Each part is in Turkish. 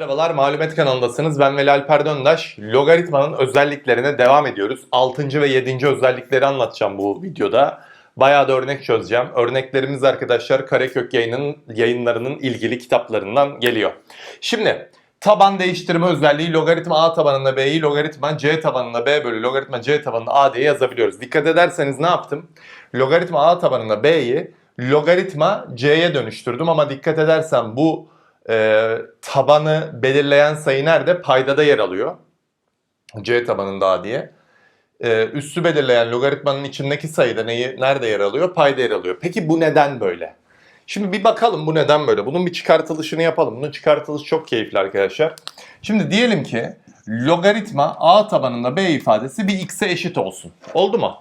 Merhabalar, Malumet kanalındasınız. Ben Veli Alper. Logaritmanın özelliklerine devam ediyoruz. 6. ve 7. özellikleri anlatacağım bu videoda. Bayağı da örnek çözeceğim. Örneklerimiz arkadaşlar Karekök yayının, yayınlarının ilgili kitaplarından geliyor. Şimdi taban değiştirme özelliği logaritma a tabanında b'yi logaritma c tabanında b bölü logaritma c tabanında a diye yazabiliyoruz. Dikkat ederseniz ne yaptım? Logaritma a tabanında b'yi logaritma c'ye dönüştürdüm ama dikkat edersen bu e, tabanı belirleyen sayı nerede? Paydada yer alıyor. C tabanında A diye. E, üssü belirleyen logaritmanın içindeki sayıda neyi, nerede yer alıyor? Payda yer alıyor. Peki bu neden böyle? Şimdi bir bakalım bu neden böyle. Bunun bir çıkartılışını yapalım. Bunun çıkartılışı çok keyifli arkadaşlar. Şimdi diyelim ki logaritma A tabanında B ifadesi bir x'e eşit olsun. Oldu mu?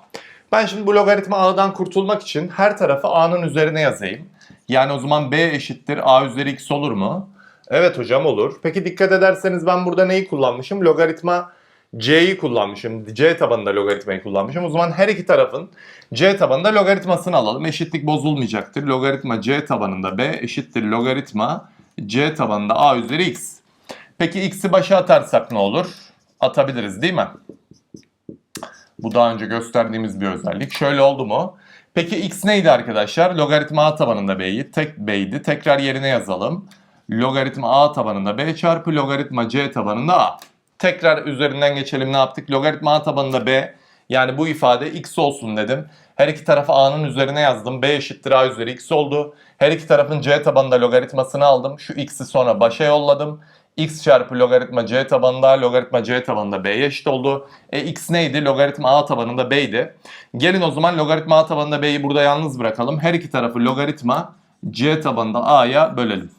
Ben şimdi bu logaritma A'dan kurtulmak için her tarafı A'nın üzerine yazayım. Yani o zaman B eşittir A üzeri X olur mu? Evet hocam olur. Peki dikkat ederseniz ben burada neyi kullanmışım? Logaritma C'yi kullanmışım. C tabanında logaritmayı kullanmışım. O zaman her iki tarafın C tabanında logaritmasını alalım. Eşitlik bozulmayacaktır. Logaritma C tabanında B eşittir logaritma C tabanında A üzeri X. Peki X'i başa atarsak ne olur? Atabiliriz değil mi? Bu daha önce gösterdiğimiz bir özellik. Şöyle oldu mu? Peki x neydi arkadaşlar? Logaritma a tabanında b'yi tek b'ydi. Tekrar yerine yazalım. Logaritma a tabanında b çarpı logaritma c tabanında a. Tekrar üzerinden geçelim ne yaptık? Logaritma a tabanında b yani bu ifade x olsun dedim. Her iki tarafı a'nın üzerine yazdım. b eşittir a üzeri x oldu. Her iki tarafın c tabanında logaritmasını aldım. Şu x'i sonra başa yolladım x çarpı logaritma c tabanında logaritma c tabanında b'ye eşit oldu. E x neydi? Logaritma a tabanında b'ydi. Gelin o zaman logaritma a tabanında b'yi burada yalnız bırakalım. Her iki tarafı logaritma c tabanında a'ya bölelim.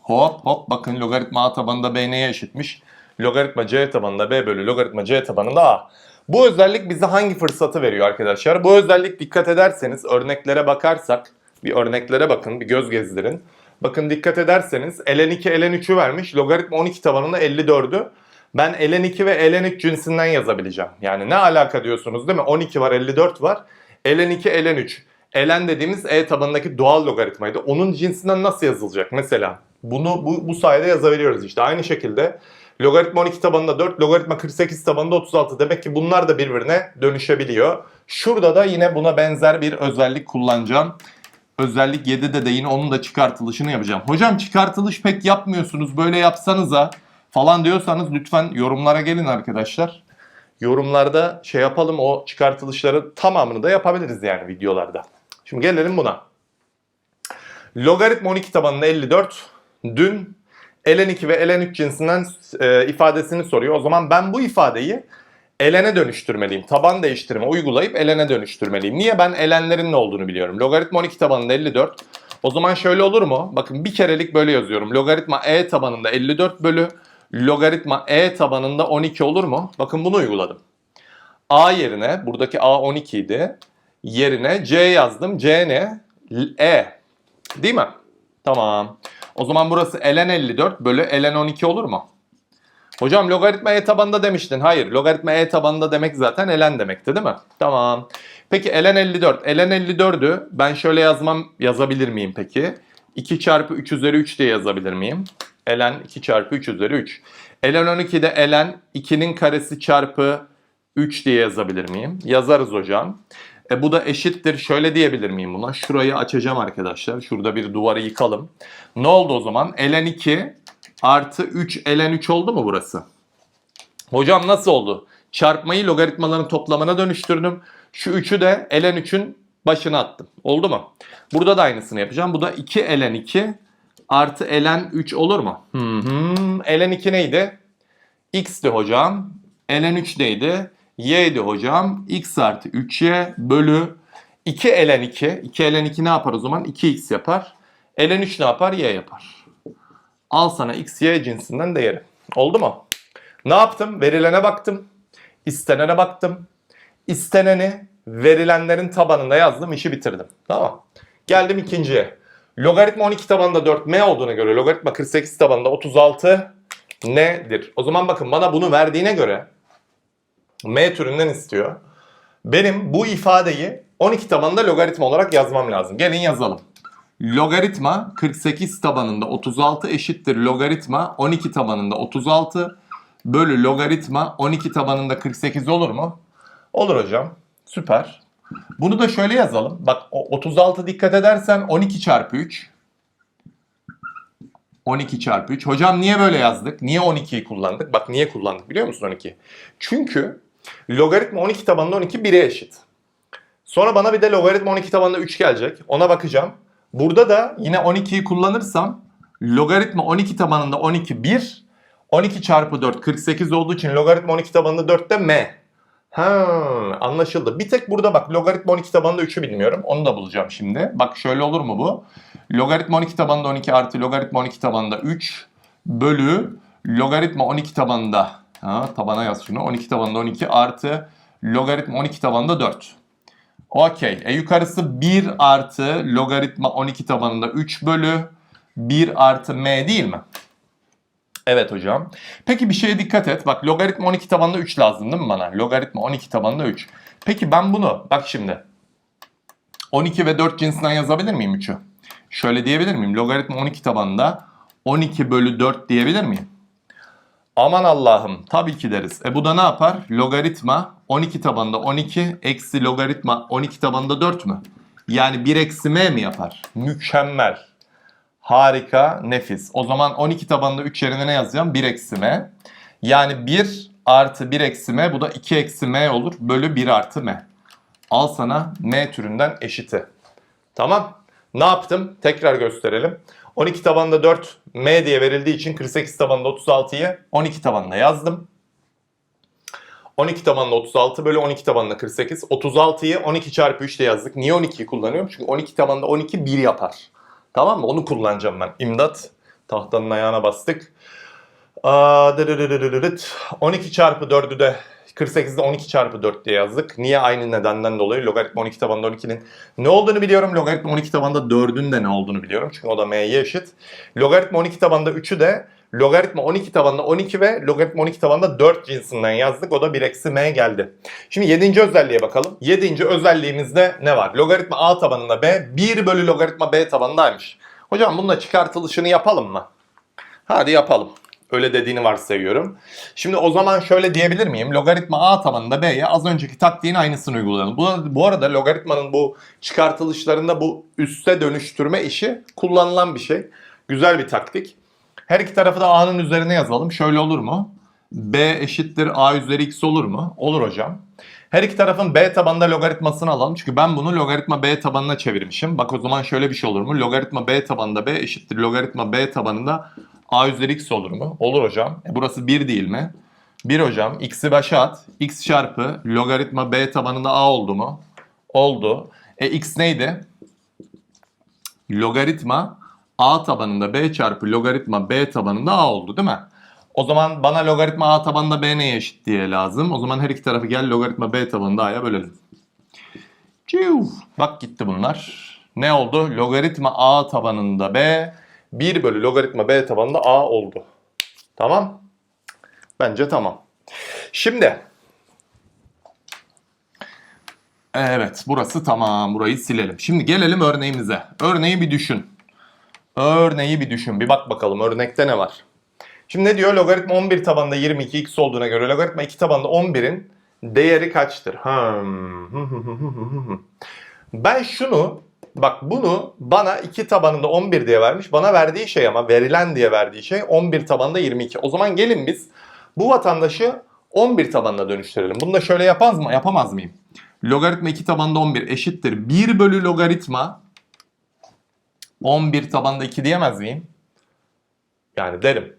Hop hop bakın logaritma a tabanında b neye eşitmiş? Logaritma c tabanında b bölü logaritma c tabanında a. Bu özellik bize hangi fırsatı veriyor arkadaşlar? Bu özellik dikkat ederseniz örneklere bakarsak bir örneklere bakın bir göz gezdirin. Bakın dikkat ederseniz ln 2 ln 3'ü vermiş. Logaritma 12 tabanında 54'ü. Ben ln 2 ve ln 3 cinsinden yazabileceğim. Yani ne alaka diyorsunuz değil mi? 12 var 54 var. ln 2 ln 3. ln dediğimiz e tabanındaki doğal logaritmaydı. Onun cinsinden nasıl yazılacak mesela? Bunu bu, bu sayede yazabiliyoruz işte. Aynı şekilde logaritma 12 tabanında 4, logaritma 48 tabanında 36. Demek ki bunlar da birbirine dönüşebiliyor. Şurada da yine buna benzer bir özellik kullanacağım. Özellik 7'de de yine onun da çıkartılışını yapacağım. Hocam çıkartılış pek yapmıyorsunuz böyle yapsanıza falan diyorsanız lütfen yorumlara gelin arkadaşlar. Yorumlarda şey yapalım o çıkartılışları tamamını da yapabiliriz yani videolarda. Şimdi gelelim buna. Logaritma 12 tabanında 54. Dün ln2 ve ln3 cinsinden e, ifadesini soruyor. O zaman ben bu ifadeyi ln'e dönüştürmeliyim. Taban değiştirme uygulayıp ln'e dönüştürmeliyim. Niye? Ben ln'lerin ne olduğunu biliyorum. Logaritma 12 tabanında 54. O zaman şöyle olur mu? Bakın bir kerelik böyle yazıyorum. Logaritma e tabanında 54 bölü logaritma e tabanında 12 olur mu? Bakın bunu uyguladım. A yerine, buradaki A 12 idi. Yerine C yazdım. C ne? E. Değil mi? Tamam. O zaman burası ln 54 bölü ln 12 olur mu? Hocam logaritma e tabanında demiştin. Hayır. Logaritma e tabanında demek zaten ln demekti değil mi? Tamam. Peki ln 54. ln 54'ü ben şöyle yazmam yazabilir miyim peki? 2 çarpı 3 üzeri 3 diye yazabilir miyim? ln 2 çarpı 3 üzeri 3. ln 12'de ln 2'nin karesi çarpı 3 diye yazabilir miyim? Yazarız hocam. E bu da eşittir. Şöyle diyebilir miyim buna? Şurayı açacağım arkadaşlar. Şurada bir duvarı yıkalım. Ne oldu o zaman? ln 2 artı 3 ln 3 oldu mu burası? Hocam nasıl oldu? Çarpmayı logaritmaların toplamına dönüştürdüm. Şu 3'ü de ln 3'ün başına attım. Oldu mu? Burada da aynısını yapacağım. Bu da 2 ln 2 artı ln 3 olur mu? Hı ln 2 neydi? x'ti hocam. ln 3 neydi? y'di hocam. x artı 3y bölü 2 ln 2. 2 ln 2 ne yapar o zaman? 2x yapar. ln 3 ne yapar? y yapar. Al sana x, y cinsinden değeri. Oldu mu? Ne yaptım? Verilene baktım. İstenene baktım. İsteneni verilenlerin tabanında yazdım. işi bitirdim. Tamam. Geldim ikinciye. Logaritma 12 tabanında 4m olduğuna göre logaritma 48 tabanında 36 nedir? O zaman bakın bana bunu verdiğine göre m türünden istiyor. Benim bu ifadeyi 12 tabanında logaritma olarak yazmam lazım. Gelin yazalım. Logaritma 48 tabanında 36 eşittir logaritma 12 tabanında 36 bölü logaritma 12 tabanında 48 olur mu? Olur hocam. Süper. Bunu da şöyle yazalım. Bak o 36 dikkat edersen 12 çarpı 3. 12 çarpı 3. Hocam niye böyle yazdık? Niye 12'yi kullandık? Bak niye kullandık biliyor musun 12? Çünkü logaritma 12 tabanında 12 1'e eşit. Sonra bana bir de logaritma 12 tabanında 3 gelecek. Ona bakacağım. Burada da yine 12'yi kullanırsam logaritma 12 tabanında 12 1. 12 çarpı 4 48 olduğu için logaritma 12 tabanında 4 de m. Ha, anlaşıldı. Bir tek burada bak logaritma 12 tabanında 3'ü bilmiyorum. Onu da bulacağım şimdi. Bak şöyle olur mu bu? Logaritma 12 tabanında 12 artı logaritma 12 tabanında 3 bölü logaritma 12 tabanında ha, tabana yaz şunu 12 tabanında 12 artı logaritma 12 tabanında 4. Okey. E yukarısı 1 artı logaritma 12 tabanında 3 bölü 1 artı m değil mi? Evet hocam. Peki bir şeye dikkat et. Bak logaritma 12 tabanında 3 lazım değil mi bana? Logaritma 12 tabanında 3. Peki ben bunu bak şimdi 12 ve 4 cinsinden yazabilir miyim 3'ü? Şöyle diyebilir miyim? Logaritma 12 tabanında 12 bölü 4 diyebilir miyim? Aman Allah'ım tabii ki deriz. E bu da ne yapar? Logaritma 12 tabanında 12 eksi logaritma 12 tabanında 4 mü? Yani 1 eksi m mi yapar? Mükemmel. Harika, nefis. O zaman 12 tabanında 3 yerine ne yazacağım? 1 eksi m. Yani 1 artı 1 eksi m bu da 2 eksi m olur. Bölü 1 artı m. Al sana m türünden eşiti. Tamam. Ne yaptım? Tekrar gösterelim. 12 tabanında 4 m diye verildiği için 48 tabanında 36'yı 12 tabanına yazdım. 12 tabanında 36 bölü 12 tabanında 48. 36'yı 12 çarpı 3 diye yazdık. Niye 12'yi kullanıyorum? Çünkü 12 tabanında 12 1 yapar. Tamam mı? Onu kullanacağım ben. İmdat. Tahtanın ayağına bastık. Aa, dırırırırırırt. 12 çarpı 4'ü de 48'de 12 çarpı 4 diye yazdık. Niye? Aynı nedenden dolayı logaritma 12 tabanında 12'nin ne olduğunu biliyorum. Logaritma 12 tabanında 4'ün de ne olduğunu biliyorum. Çünkü o da m'ye eşit. Logaritma 12 tabanında 3'ü de logaritma 12 tabanında 12 ve logaritma 12 tabanında 4 cinsinden yazdık. O da 1 eksi m geldi. Şimdi 7. özelliğe bakalım. 7. özelliğimizde ne var? Logaritma a tabanında b 1 bölü logaritma b tabanındaymış. Hocam bununla çıkartılışını yapalım mı? Hadi yapalım. Öyle dediğini varsayıyorum. Şimdi o zaman şöyle diyebilir miyim? Logaritma a tabanında b'ye az önceki taktiğin aynısını uygulayalım. Bu, bu arada logaritmanın bu çıkartılışlarında bu üste dönüştürme işi kullanılan bir şey. Güzel bir taktik. Her iki tarafı da a'nın üzerine yazalım. Şöyle olur mu? b eşittir a üzeri x olur mu? Olur hocam. Her iki tarafın b tabanında logaritmasını alalım. Çünkü ben bunu logaritma b tabanına çevirmişim. Bak o zaman şöyle bir şey olur mu? Logaritma b tabanında b eşittir logaritma b tabanında a üzeri x olur mu? Olur hocam. E burası 1 değil mi? 1 hocam. x'i başa at. x çarpı logaritma b tabanında a oldu mu? Oldu. E x neydi? Logaritma a tabanında b çarpı logaritma b tabanında a oldu değil mi? O zaman bana logaritma a tabanında b neye eşit diye lazım. O zaman her iki tarafı gel logaritma b tabanında a'ya bölelim. Ciu. Bak gitti bunlar. Ne oldu? Logaritma a tabanında b 1 bölü logaritma b tabanında a oldu. Tamam. Bence tamam. Şimdi. Evet burası tamam. Burayı silelim. Şimdi gelelim örneğimize. Örneği bir düşün. Örneği bir düşün. Bir bak bakalım örnekte ne var. Şimdi ne diyor? Logaritma 11 tabanında 22 x olduğuna göre logaritma 2 tabanında 11'in değeri kaçtır? Hmm. Ben şunu bak bunu bana 2 tabanında 11 diye vermiş. Bana verdiği şey ama verilen diye verdiği şey 11 tabanında 22. O zaman gelin biz bu vatandaşı 11 tabanına dönüştürelim. Bunu da şöyle yapamaz mı? Yapamaz mıyım? Logaritma 2 tabanında 11 eşittir. 1 bölü logaritma 11 tabanında 2 diyemez miyim? Yani derim.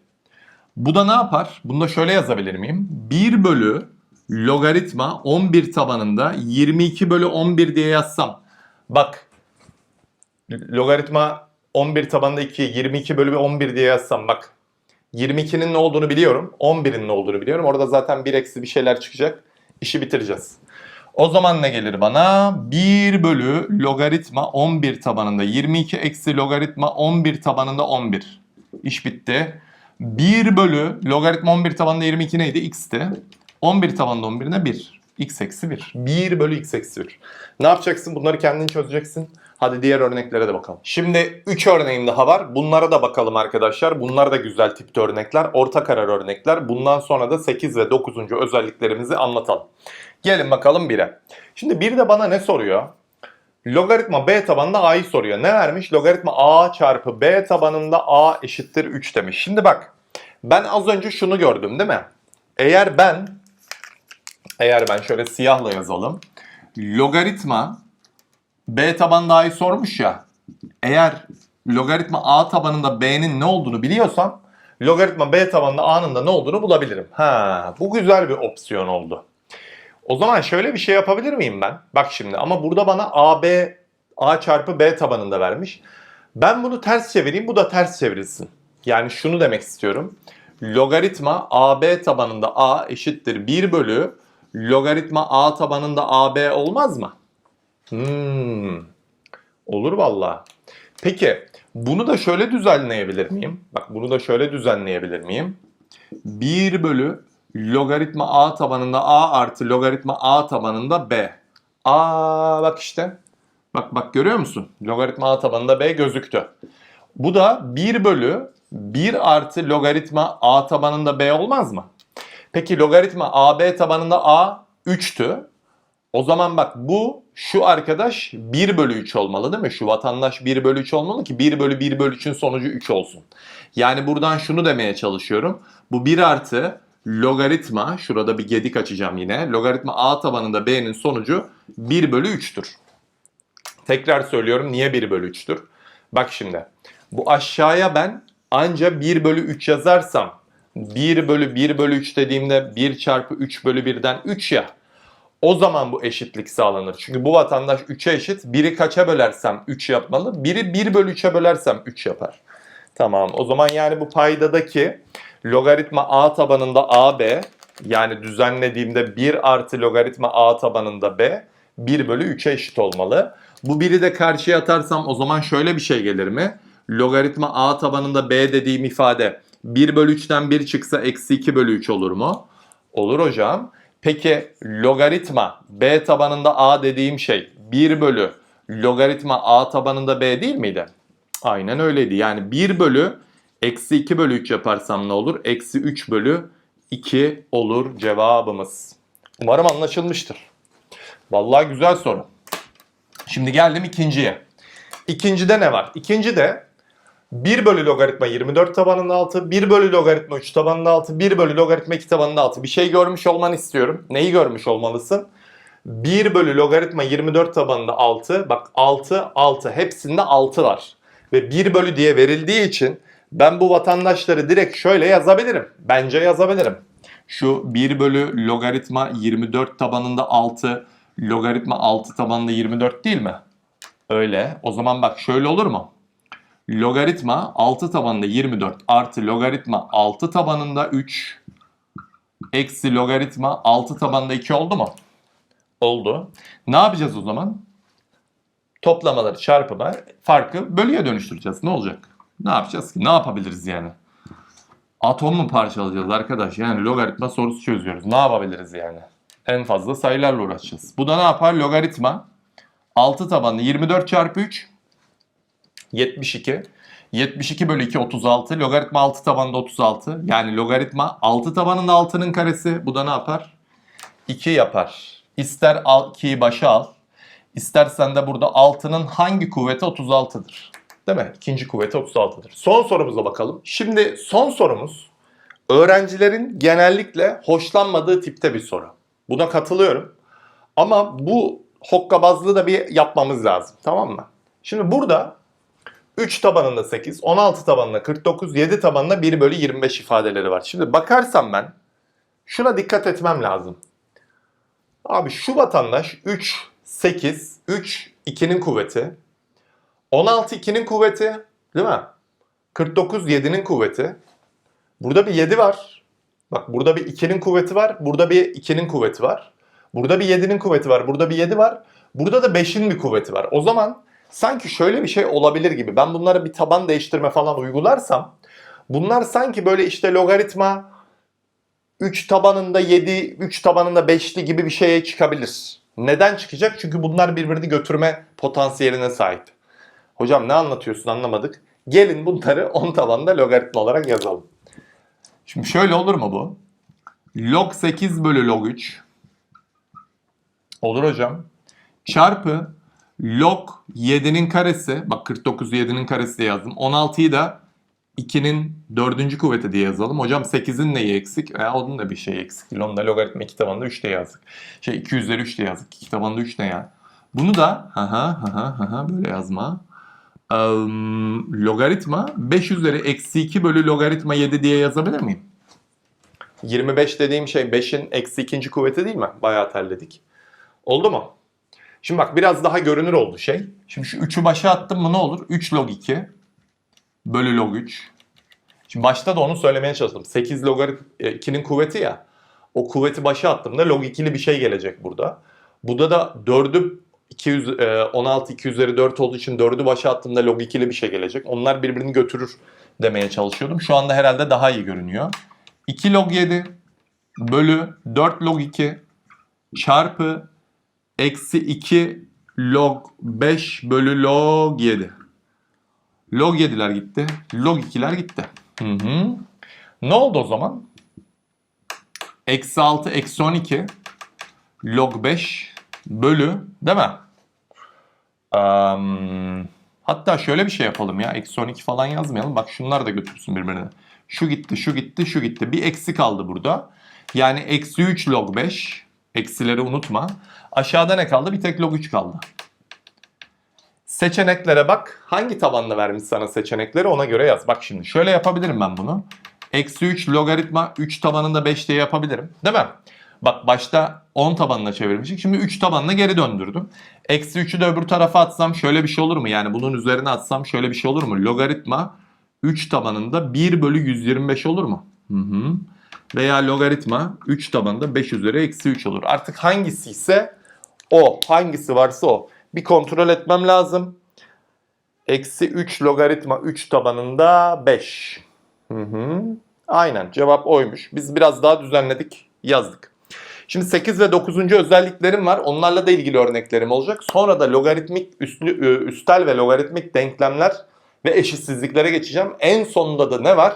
Bu da ne yapar? Bunu da şöyle yazabilir miyim? 1 bölü logaritma 11 tabanında 22 bölü 11 diye yazsam. Bak logaritma 11 tabanında 2 22 bölü 11 diye yazsam bak. 22'nin ne olduğunu biliyorum. 11'in ne olduğunu biliyorum. Orada zaten bir eksi bir şeyler çıkacak. İşi bitireceğiz. O zaman ne gelir bana? 1 bölü logaritma 11 tabanında 22 eksi logaritma 11 tabanında 11. İş bitti. 1 bölü logaritma 11 tabanında 22 neydi? X'ti. 11 tabanında 11 ne? 1. X eksi 1. 1 bölü x eksi 1. Ne yapacaksın? Bunları kendin çözeceksin. Hadi diğer örneklere de bakalım. Şimdi 3 örneğim daha var. Bunlara da bakalım arkadaşlar. Bunlar da güzel tipte örnekler. Orta karar örnekler. Bundan sonra da 8 ve 9. özelliklerimizi anlatalım. Gelin bakalım 1'e. Şimdi bir de bana ne soruyor? Logaritma b tabanında a'yı soruyor. Ne vermiş? Logaritma a çarpı b tabanında a eşittir 3 demiş. Şimdi bak ben az önce şunu gördüm değil mi? Eğer ben eğer ben şöyle siyahla yazalım. Logaritma b tabanında a'yı sormuş ya. Eğer logaritma a tabanında b'nin ne olduğunu biliyorsam logaritma b tabanında a'nın da ne olduğunu bulabilirim. Ha, bu güzel bir opsiyon oldu. O zaman şöyle bir şey yapabilir miyim ben? Bak şimdi ama burada bana AB A çarpı B tabanında vermiş. Ben bunu ters çevireyim bu da ters çevrilsin. Yani şunu demek istiyorum. Logaritma AB tabanında A eşittir 1 bölü logaritma A tabanında AB olmaz mı? Hmm. Olur valla. Peki bunu da şöyle düzenleyebilir miyim? Bak bunu da şöyle düzenleyebilir miyim? 1 bölü logaritma a tabanında a artı logaritma a tabanında b. Aa bak işte. Bak bak görüyor musun? Logaritma a tabanında b gözüktü. Bu da 1 bölü 1 artı logaritma a tabanında b olmaz mı? Peki logaritma ab tabanında a 3'tü. O zaman bak bu şu arkadaş 1 bölü 3 olmalı değil mi? Şu vatandaş 1 bölü 3 olmalı ki 1 bölü 1 bölü 3'ün sonucu 3 olsun. Yani buradan şunu demeye çalışıyorum. Bu 1 artı logaritma, şurada bir gedik açacağım yine. Logaritma a tabanında b'nin sonucu 1 bölü 3'tür. Tekrar söylüyorum niye 1 bölü 3'tür? Bak şimdi bu aşağıya ben anca 1 bölü 3 yazarsam 1 bölü 1 bölü 3 dediğimde 1 çarpı 3 bölü 1'den 3 ya. O zaman bu eşitlik sağlanır. Çünkü bu vatandaş 3'e eşit. Biri kaça bölersem 3 yapmalı. Biri 1 bölü 3'e bölersem 3 yapar. Tamam o zaman yani bu paydadaki logaritma a tabanında ab yani düzenlediğimde 1 artı logaritma a tabanında b 1 bölü 3'e eşit olmalı. Bu biri de karşıya atarsam o zaman şöyle bir şey gelir mi? Logaritma a tabanında b dediğim ifade 1 bölü 3'ten 1 çıksa eksi 2 bölü 3 olur mu? Olur hocam. Peki logaritma b tabanında a dediğim şey 1 bölü logaritma a tabanında b değil miydi? Aynen öyleydi. Yani 1 bölü eksi 2 bölü 3 yaparsam ne olur? Eksi 3 bölü 2 olur cevabımız. Umarım anlaşılmıştır. Vallahi güzel soru. Şimdi geldim ikinciye. İkincide ne var? İkincide 1 bölü logaritma 24 tabanında 6, 1 bölü logaritma 3 tabanında 6, 1 bölü logaritma 2 tabanında 6. Bir şey görmüş olmanı istiyorum. Neyi görmüş olmalısın? 1 bölü logaritma 24 tabanında 6. Bak 6, 6. Hepsinde 6 var. Ve 1 bölü diye verildiği için ben bu vatandaşları direkt şöyle yazabilirim. Bence yazabilirim. Şu 1 bölü logaritma 24 tabanında 6, logaritma 6 tabanında 24 değil mi? Öyle. O zaman bak şöyle olur mu? Logaritma 6 tabanında 24 artı logaritma 6 tabanında 3 eksi logaritma 6 tabanında 2 oldu mu? Oldu. Ne yapacağız o zaman? Toplamaları çarpıma farkı bölüye dönüştüreceğiz. Ne olacak? Ne yapacağız ki? Ne yapabiliriz yani? Atom mu parçalayacağız arkadaş? Yani logaritma sorusu çözüyoruz. Ne yapabiliriz yani? En fazla sayılarla uğraşacağız. Bu da ne yapar? Logaritma 6 tabanlı 24 çarpı 3 72. 72 bölü 2 36. Logaritma 6 tabanında 36. Yani logaritma 6 tabanında 6'nın karesi. Bu da ne yapar? 2 yapar. İster 2'yi başa al. İstersen de burada 6'nın hangi kuvveti 36'dır? Değil mi? İkinci kuvveti 36'dır. Son sorumuza bakalım. Şimdi son sorumuz öğrencilerin genellikle hoşlanmadığı tipte bir soru. Buna katılıyorum. Ama bu hokkabazlığı da bir yapmamız lazım. Tamam mı? Şimdi burada 3 tabanında 8, 16 tabanında 49, 7 tabanında 1 bölü 25 ifadeleri var. Şimdi bakarsam ben şuna dikkat etmem lazım. Abi şu vatandaş 3, 8, 3, 2'nin kuvveti. 16 2'nin kuvveti değil mi? 49 7'nin kuvveti. Burada bir 7 var. Bak burada bir 2'nin kuvveti var. Burada bir 2'nin kuvveti var. Burada bir 7'nin kuvveti var. Burada bir 7 var. Burada da 5'in bir kuvveti var. O zaman sanki şöyle bir şey olabilir gibi. Ben bunlara bir taban değiştirme falan uygularsam bunlar sanki böyle işte logaritma 3 tabanında 7, 3 tabanında 5'li gibi bir şeye çıkabilir. Neden çıkacak? Çünkü bunlar birbirini götürme potansiyeline sahip. Hocam ne anlatıyorsun anlamadık. Gelin bunları 10 tabanda logaritma olarak yazalım. Şimdi şöyle olur mu bu? Log 8 bölü log 3 olur hocam. Çarpı log 7'nin karesi. Bak 49'u 7'nin karesi diye yazdım. 16'yı da 2'nin 4. kuvveti diye yazalım. Hocam 8'in neyi eksik? E, onun da bir şey eksik değil. Onu da logaritma 2 tabanında 3 diye yazdık. Şey 2 üzeri 3 diye yazdık. 2 tabanında 3 ne ya? Bunu da ha ha ha ha böyle yazma. Eee, logaritma 5 üzeri eksi 2 bölü logaritma 7 diye yazabilir miyim? 25 dediğim şey 5'in eksi ikinci kuvveti değil mi? Bayağı terledik. Oldu mu? Şimdi bak biraz daha görünür oldu şey. Şimdi şu 3'ü başa attım mı ne olur? 3 log 2 bölü log 3. Şimdi başta da onu söylemeye çalıştım. 8 logarit 2'nin kuvveti ya. O kuvveti başa attığımda log 2'li bir şey gelecek burada. Burada da 4'ü 200, e, 16 2 üzeri 4 olduğu için 4'ü başa attığımda log 2'li bir şey gelecek. Onlar birbirini götürür demeye çalışıyordum. Şu anda herhalde daha iyi görünüyor. 2 log 7 bölü 4 log 2 çarpı eksi 2 log 5 bölü log 7. Log 7'ler gitti. Log 2'ler gitti. Hı hı. Ne oldu o zaman? Eksi 6 eksi 12 log 5 bölü değil mi? Am, hatta şöyle bir şey yapalım ya. Eksi 12 falan yazmayalım. Bak şunlar da götürsün birbirine. Şu gitti, şu gitti, şu gitti. Bir eksi kaldı burada. Yani eksi 3 log 5. Eksileri unutma. Aşağıda ne kaldı? Bir tek log 3 kaldı. Seçeneklere bak. Hangi tabanla vermiş sana seçenekleri ona göre yaz. Bak şimdi şöyle yapabilirim ben bunu. Eksi 3 logaritma 3 tabanında 5 diye yapabilirim. Değil mi? Bak başta 10 tabanına çevirmiştik. Şimdi 3 tabanına geri döndürdüm. Eksi 3'ü de öbür tarafa atsam şöyle bir şey olur mu? Yani bunun üzerine atsam şöyle bir şey olur mu? Logaritma 3 tabanında 1 bölü 125 olur mu? Hı hı. Veya logaritma 3 tabanında 5 üzeri eksi 3 olur. Artık hangisi ise o. Hangisi varsa o. Bir kontrol etmem lazım. Eksi 3 logaritma 3 tabanında 5. Hı hı. Aynen cevap oymuş. Biz biraz daha düzenledik yazdık. Şimdi 8 ve 9. özelliklerim var. Onlarla da ilgili örneklerim olacak. Sonra da logaritmik üstlü, e, üstel ve logaritmik denklemler ve eşitsizliklere geçeceğim. En sonunda da ne var?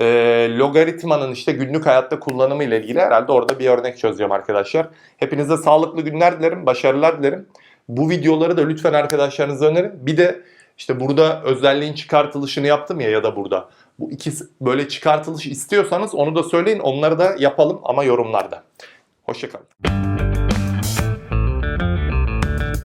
Ee, logaritmanın işte günlük hayatta kullanımı ile ilgili herhalde orada bir örnek çözeceğim arkadaşlar. Hepinize sağlıklı günler dilerim, başarılar dilerim. Bu videoları da lütfen arkadaşlarınıza önerin. Bir de işte burada özelliğin çıkartılışını yaptım ya ya da burada. Bu ikisi böyle çıkartılış istiyorsanız onu da söyleyin. Onları da yapalım ama yorumlarda. Hoşçakalın.